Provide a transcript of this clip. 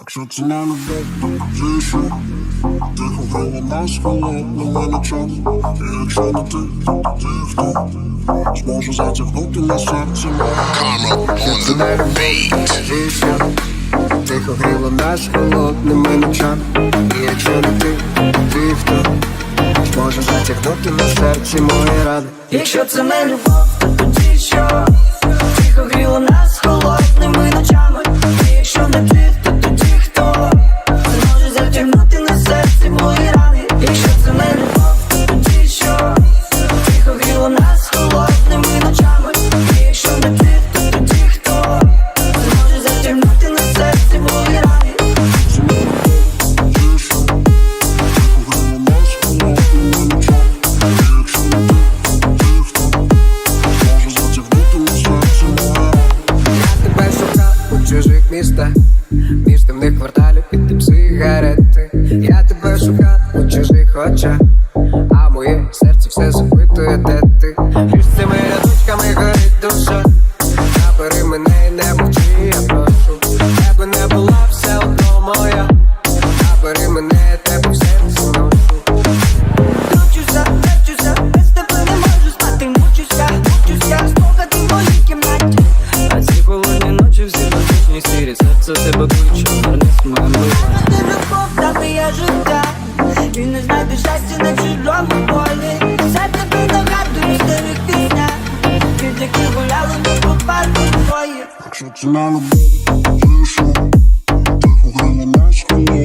Якщо це не любов, то тишу Ти говорила нас холодними ночами І якщо не ти, то ти хто? Зможу затягнути на серці моє. On the beat. Тишу Тихо гріла нас І якщо не ти, то ти хто? Зможу затягнути на серці мої рани Якщо це не любов, то тоді що? Містах, між темних кварталів під тим сигарети. Я тебе шукав у чужих очах, а моє серце все запитує, де ти. Між цими рядочками горить душа. Набери мене тебе кличе, вернись моя мила Ти любов, та моє життя. І не знайти щастя на чужому полі. Все тобі нагадує старих пісня. Від яких гуляли ми по парку твої Хочу тебе любити, тишу Ти пограла м'яч, коли